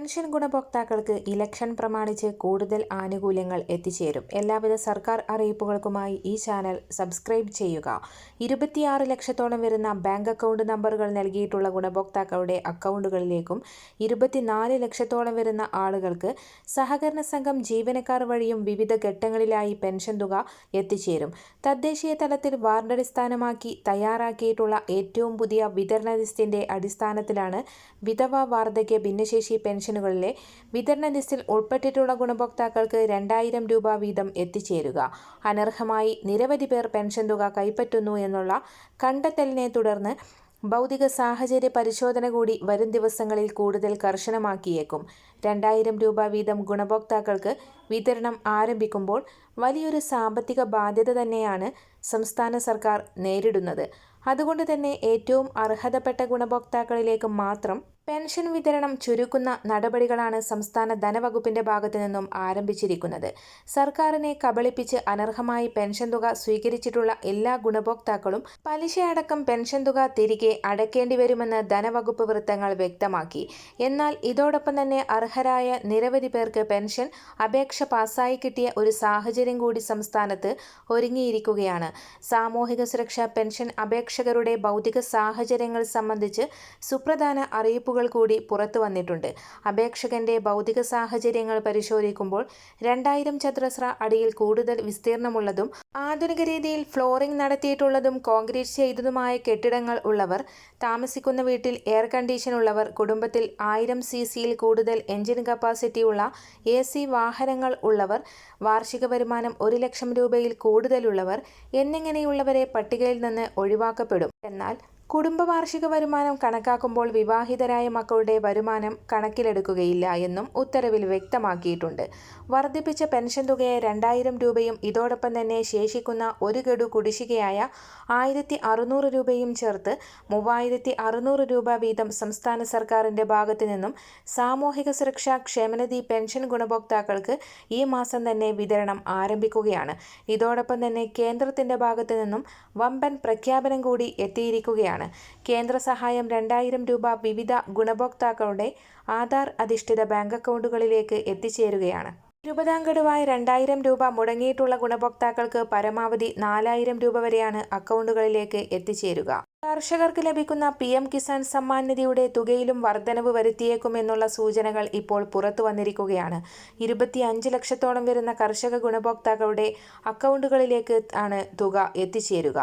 Pension ഗുണഭോക്താക്കൾക്ക് election പ്രമാണിച്ച് കൂടുതൽ ആനുകൂല്യങ്ങൾ എത്തിച്ചേരും. എല്ലാവിധ സർക്കാർ അറിയിപ്പുകൾക്കുമായി ഈ ചാനൽ സബ്സ്ക്രൈബ് ചെയ്യുക. ഇരുപത്തിയാറ് ലക്ഷത്തോളം വരുന്ന ബാങ്ക് അക്കൗണ്ട് നമ്പറുകൾ നൽകിയിട്ടുള്ള ഗുണഭോക്താക്കളുടെ അക്കൗണ്ടുകളിലേക്കും ഇരുപത്തിനാല് ലക്ഷത്തോളം വരുന്ന ആളുകൾക്ക് സഹകരണ സംഘം ജീവനക്കാർ വഴിയും വിവിധ ഘട്ടങ്ങളിലായി പെൻഷൻ തുക എത്തിച്ചേരും. തദ്ദേശീയ തലത്തിൽ വാർഡടിസ്ഥാനമാക്കി തയ്യാറാക്കിയിട്ടുള്ള ഏറ്റവും പുതിയ വിതരണ ലിസ്റ്റിന്റെ അടിസ്ഥാനത്തിലാണ് വിധവ വാർദ്ധക്യ ഭിന്നശേഷി പെൻഷനുകളിലെ വിതരണ ലിസ്റ്റിൽ ഉൾപ്പെട്ടിട്ടുള്ള ഗുണഭോക്താക്കൾക്ക് രണ്ടായിരം രൂപ വീതം എത്തിച്ചേരുക. അനർഹമായി നിരവധി പേർ പെൻഷൻ തുക കൈപ്പറ്റുന്നു എന്നുള്ള കണ്ടെത്തലിനെ തുടർന്ന് ഭൗതിക സാഹചര്യ പരിശോധന കൂടി വരും ദിവസങ്ങളിൽ കൂടുതൽ കർശനമാക്കിയേക്കും. രണ്ടായിരം രൂപ വീതം ഗുണഭോക്താക്കൾക്ക് വിതരണം ആരംഭിക്കുമ്പോൾ വലിയൊരു സാമ്പത്തിക ബാധ്യത തന്നെയാണ് സംസ്ഥാന സർക്കാർ നേരിടുന്നത്. അതുകൊണ്ട് തന്നെ ഏറ്റവും അർഹതപ്പെട്ട ഗുണഭോക്താക്കളിലേക്ക് മാത്രം പെൻഷൻ വിതരണം ചുരുക്കുന്ന നടപടികളാണ് സംസ്ഥാന ധനവകുപ്പിന്റെ ഭാഗത്തു നിന്നും ആരംഭിച്ചിരിക്കുന്നത്. സർക്കാരിനെ കബളിപ്പിച്ച് അനർഹമായി പെൻഷൻ തുക സ്വീകരിച്ചിട്ടുള്ള എല്ലാ ഗുണഭോക്താക്കളും പലിശയടക്കം പെൻഷൻ തുക തിരികെ അടയ്ക്കേണ്ടി വരുമെന്ന് ധനവകുപ്പ് വൃത്തങ്ങൾ വ്യക്തമാക്കി. എന്നാൽ ഇതോടൊപ്പം തന്നെ അർഹരായ നിരവധി പേർക്ക് പെൻഷൻ അപേക്ഷ പാസ്സായി കിട്ടിയ ഒരു സാഹചര്യം കൂടി സംസ്ഥാനത്ത് ഒരുങ്ങിയിരിക്കുകയാണ്. സാമൂഹിക സുരക്ഷാ പെൻഷൻ അപേക്ഷകരുടെ ഭൗതിക സാഹചര്യങ്ങൾ സംബന്ധിച്ച് സുപ്രധാന അറിയിപ്പുകൾ കൂടി പുറത്തു വന്നിട്ടുണ്ട്. അപേക്ഷകന്റെ ഭൗതിക സാഹചര്യങ്ങൾ പരിശോധിക്കുമ്പോൾ രണ്ടായിരം ചതുരശ്ര അടിയിൽ കൂടുതൽ വിസ്തീർണമുള്ളതും ആധുനിക രീതിയിൽ ഫ്ലോറിംഗ് നടത്തിയിട്ടുള്ളതും കോൺക്രീറ്റ് ചെയ്തതുമായ കെട്ടിടങ്ങൾ ഉള്ളവർ താമസിക്കുന്ന വീട്ടിൽ എയർ കണ്ടീഷൻ ഉള്ളവർ കുടുംബത്തിൽ ആയിരം സി സിയിൽ കൂടുതൽ എഞ്ചിൻ കപ്പാസിറ്റി ഉള്ള എ സി വാഹനങ്ങൾ ഉള്ളവർ വാർഷിക വരുമാനം ഒരു ലക്ഷം രൂപയിൽ കൂടുതലുള്ളവർ എന്നിങ്ങനെയുള്ളവരെ പട്ടികയിൽ നിന്ന് ഒഴിവാക്കപ്പെടും. എന്നാൽ കുടുംബ വാർഷിക വരുമാനം കണക്കാക്കുമ്പോൾ വിവാഹിതരായ മക്കളുടെ വരുമാനം കണക്കിലെടുക്കുകയില്ല എന്നും ഉത്തരവിൽ വ്യക്തമാക്കിയിട്ടുണ്ട്. വർദ്ധിപ്പിച്ച പെൻഷൻ തുകയെ രണ്ടായിരം രൂപയും ഇതോടൊപ്പം തന്നെ ശേഷിക്കുന്ന ഒരു ഗഡു കുടിശ്ശികയായ ആയിരത്തി അറുന്നൂറ് രൂപയും ചേർത്ത് മൂവായിരത്തി അറുന്നൂറ് രൂപ വീതം സംസ്ഥാന സർക്കാരിന്റെ ഭാഗത്തു നിന്നും സാമൂഹിക സുരക്ഷാ ക്ഷേമനിധി പെൻഷൻ ഗുണഭോക്താക്കൾക്ക് ഈ മാസം തന്നെ വിതരണം ആരംഭിക്കുകയാണ്. ഇതോടൊപ്പം തന്നെ കേന്ദ്രത്തിന്റെ ഭാഗത്തു നിന്നും വമ്പൻ പ്രഖ്യാപനം കൂടി എത്തിയിരിക്കുകയാണ്. കേന്ദ്ര സഹായം രണ്ടായിരം രൂപ വിവിധ ഗുണഭോക്താക്കളുടെ ആധാർ അധിഷ്ഠിത ബാങ്ക് അക്കൗണ്ടുകളിലേക്ക് എത്തിച്ചേരുകയാണ്. ഇരുപതാം ഗഡുവായ രണ്ടായിരം രൂപ മുടങ്ങിയിട്ടുള്ള ഗുണഭോക്താക്കൾക്ക് പരമാവധി നാലായിരം രൂപ വരെയാണ് അക്കൗണ്ടുകളിലേക്ക് എത്തിച്ചേരുക. കർഷകർക്ക് ലഭിക്കുന്ന പി എം കിസാൻ സമ്മാൻ നിധിയുടെ തുകയിലും വർധനവ് വരുത്തിയേക്കുമെന്നുള്ള സൂചനകൾ ഇപ്പോൾ പുറത്തു വന്നിരിക്കുകയാണ്. ഇരുപത്തിയഞ്ച് ലക്ഷത്തോളം വരുന്ന കർഷക ഗുണഭോക്താക്കളുടെ അക്കൗണ്ടുകളിലേക്ക് ആണ് തുക എത്തിച്ചേരുക.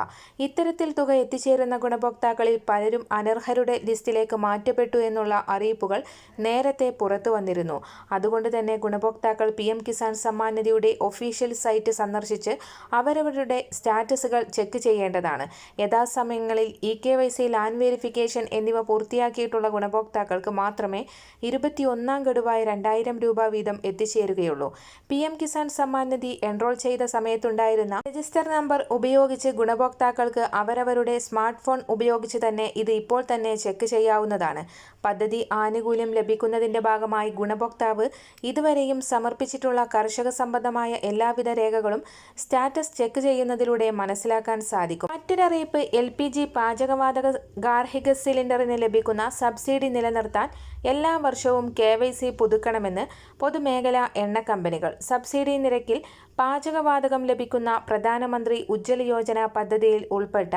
ഇത്തരത്തിൽ തുക എത്തിച്ചേരുന്ന ഗുണഭോക്താക്കളിൽ പലരും അനർഹരുടെ ലിസ്റ്റിലേക്ക് മാറ്റപ്പെട്ടു എന്നുള്ള അറിയിപ്പുകൾ നേരത്തെ പുറത്തു വന്നിരുന്നു. അതുകൊണ്ട് തന്നെ ഗുണഭോക്താക്കൾ പി എം കിസാൻ സമ്മാൻ നിധിയുടെ ഒഫീഷ്യൽ സൈറ്റ് സന്ദർശിച്ച് അവരവരുടെ സ്റ്റാറ്റസുകൾ ചെക്ക് ചെയ്യേണ്ടതാണ്. യഥാസമയങ്ങളിൽ e K Y C land verification എന്നിവ പൂർത്തിയാക്കിയിട്ടുള്ള ഗുണഭോക്താക്കൾക്ക് മാത്രമേ ഇരുപത്തിയൊന്നാം ഗഡുവായ രണ്ടായിരം രൂപ വീതം എത്തിച്ചേരുകയുള്ളൂ. P M Kisan Samman Nidhi enrol ചെയ്ത സമയത്തുണ്ടായിരുന്ന രജിസ്റ്റർ നമ്പർ ഉപയോഗിച്ച് ഗുണഭോക്താക്കൾക്ക് അവരവരുടെ സ്മാർട്ട് ഫോൺ ഉപയോഗിച്ച് തന്നെ ഇത് ഇപ്പോൾ തന്നെ ചെക്ക് ചെയ്യാവുന്നതാണ്. പദ്ധതി ആനുകൂല്യം ലഭിക്കുന്നതിന്റെ ഭാഗമായി ഗുണഭോക്താവ് ഇതുവരെയും സമർപ്പിച്ചിട്ടുള്ള കർഷക സംബന്ധമായ എല്ലാവിധ രേഖകളും സ്റ്റാറ്റസ് ചെക്ക് ചെയ്യുന്നതിലൂടെ മനസ്സിലാക്കാൻ സാധിക്കും. മറ്റൊരറിയിപ്പ് എൽ പി ജി പാചകവാതക ഗാർഹിക സിലിണ്ടറിന് ലഭിക്കുന്ന സബ്സിഡി നിലനിർത്താൻ എല്ലാ വർഷവും കെ വൈ സി പുതുക്കണമെന്ന് പൊതുമേഖലാ എണ്ണ കമ്പനികൾ. സബ്സിഡി നിരക്കിൽ പാചകവാതകം ലഭിക്കുന്ന പ്രധാനമന്ത്രി ഉജ്ജ്വല യോജന പദ്ധതിയിൽ ഉൾപ്പെട്ട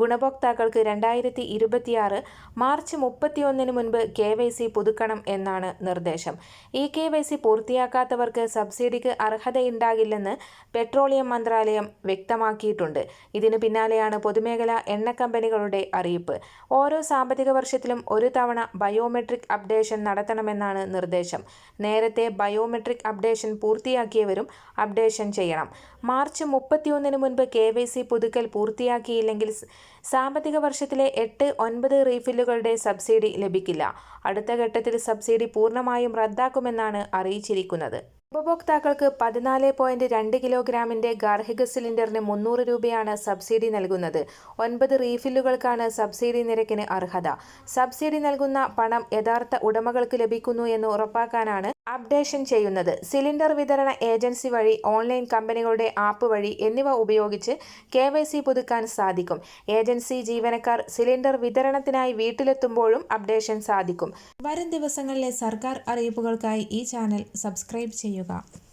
ഗുണഭോക്താക്കൾക്ക് രണ്ടായിരത്തി ഇരുപത്തിയാറ് മാർച്ച് മുപ്പത്തിയൊന്നിന് മുൻപ് കെ വൈ സി പുതുക്കണം എന്നാണ് നിർദ്ദേശം. ഈ കെ വൈ സി പൂർത്തിയാക്കാത്തവർക്ക് സബ്സിഡിക്ക് അർഹതയുണ്ടാകില്ലെന്ന് പെട്രോളിയം മന്ത്രാലയം വ്യക്തമാക്കിയിട്ടുണ്ട്. ഇതിനു പിന്നാലെയാണ് പൊതുമേഖലാ എണ്ണ കമ്പനികളുടെ അറിയിപ്പ്. ഓരോ സാമ്പത്തിക വർഷത്തിലും ഒരു തവണ ബയോമെട്രിക് അപ്ഡേഷൻ നടത്തണമെന്നാണ് നിർദ്ദേശം. നേരത്തെ ബയോമെട്രിക് അപ്ഡേഷൻ പൂർത്തിയാക്കിയവരും അപ്ഡേഷൻ ചെയ്യണം. മാർച്ച് മുപ്പത്തിയൊന്നിന് മുൻപ് കെ വൈ സി പുതുക്കൽ പൂർത്തിയാക്കിയില്ലെങ്കിൽ സാമ്പത്തിക വർഷത്തിലെ എട്ട് ഒൻപത് റീഫില്ലുകളുടെ സബ്സിഡി ലഭിക്കില്ല. അടുത്ത ഘട്ടത്തിൽ സബ്സിഡി പൂർണമായും റദ്ദാക്കുമെന്നാണ് അറിയിച്ചിരിക്കുന്നത്. ഉപഭോക്താക്കൾക്ക് പതിനാല് പോയിന്റ് രണ്ട് കിലോഗ്രാമിന്റെ ഗാർഹിക സിലിണ്ടറിന് മുന്നൂറ് രൂപയാണ് സബ്സിഡി നൽകുന്നത്. ഒൻപത് റീഫില്ലുകൾക്കാണ് സബ്സിഡി നിരക്കിന് അർഹത. സബ്സിഡി നൽകുന്ന പണം യഥാർത്ഥ ഉടമകൾക്ക് ലഭിക്കുന്നു എന്ന് ഉറപ്പാക്കാനാണ് അപ്ഡേഷൻ ചെയ്യുന്നത്. സിലിണ്ടർ വിതരണ ഏജൻസി വഴി ഓൺലൈൻ കമ്പനികളുടെ ആപ്പ് വഴി എന്നിവ ഉപയോഗിച്ച് കെ വൈ സി പുതുക്കാൻ സാധിക്കും. ഏജൻസി ജീവനക്കാർ സിലിണ്ടർ വിതരണത്തിനായി വീട്ടിലെത്തുമ്പോഴും അപ്ഡേഷൻ സാധിക്കും. വരും ദിവസങ്ങളിലെ സർക്കാർ അറിയിപ്പുകൾക്കായി ഈ ചാനൽ സബ്സ്ക്രൈബ് ചെയ്യുക